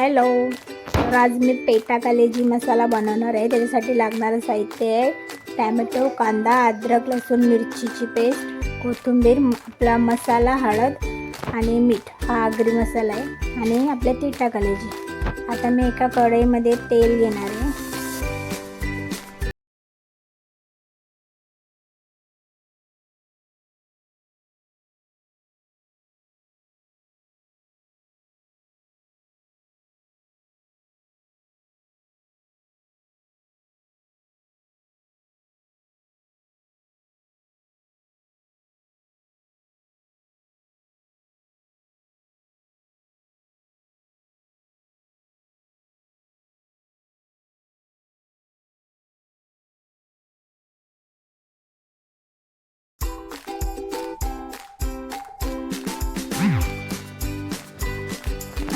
Hello. तर आज मी PETA कलेजी मसाला बनवणार आहे त्याच्यासाठी लागणारं साहित्य आहे. टॅमॅटो कांदा अद्रक लसूण मिरचीची पेस्ट कोथिंबीर आपला मसाला हळद आणि मीठ. हा आगरी मसाला आहे. आणि आपल्या तिठा कलेजी आता मी एका कढईमध्ये तेल घेणार आहे.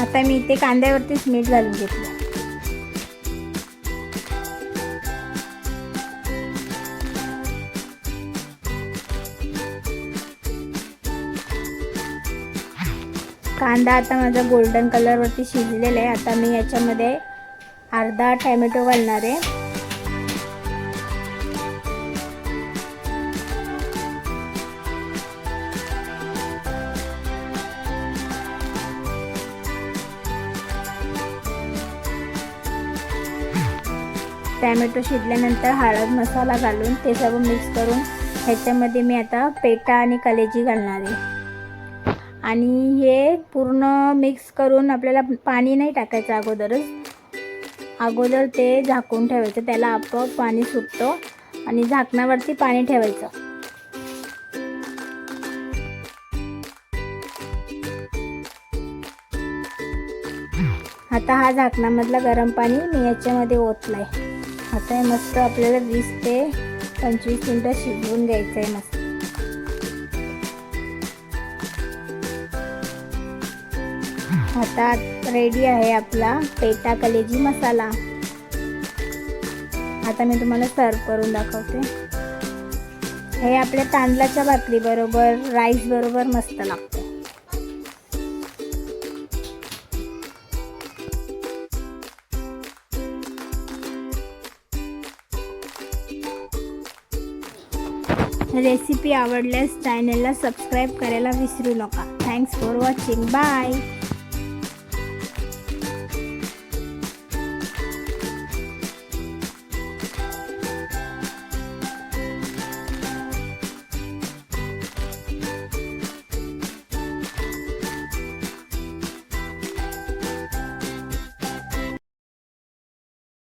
आता मी इथे कांद्यावरतीच मीठ घालून घेतलं. कांदा आता माझा गोल्डन कलरवरती शिजलेला आहे. आता मी याच्यामध्ये अर्धा टॅमॅटो घालणार आहे. टॅमॅटो शिजल्यानंतर हळद मसाला घालून ते सर्व मिक्स करून ह्याच्यामध्ये मी आता पेटा आणि कलेजी घालणार आहे. आणि हे पूर्ण मिक्स करून आपल्याला पाणी नाही टाकायचं अगोदरच. अगोदर ते झाकून ठेवायचं. त्याला आपोआप पाणी सुटतो आणि झाकणावरती पाणी ठेवायचं. आता हा झाकणामधला गरम पाणी मी याच्यामध्ये आहे आता हे मस्त आपल्याला वीस ते पंचवीस मिनटं शिजवून घ्यायचं आहे मस्त. आता रेडी आहे आपला पेटा कलेजी मसाला. आता मी तुम्हाला सर्व करून दाखवते. हे आपल्या तांदळाच्या भाकरी बरोबर राईस बरोबर मस्त लागतं. रेसिपी आवडल्यास चॅनलला सबस्क्राईब करायला विसरू नका. Thanks for watching bye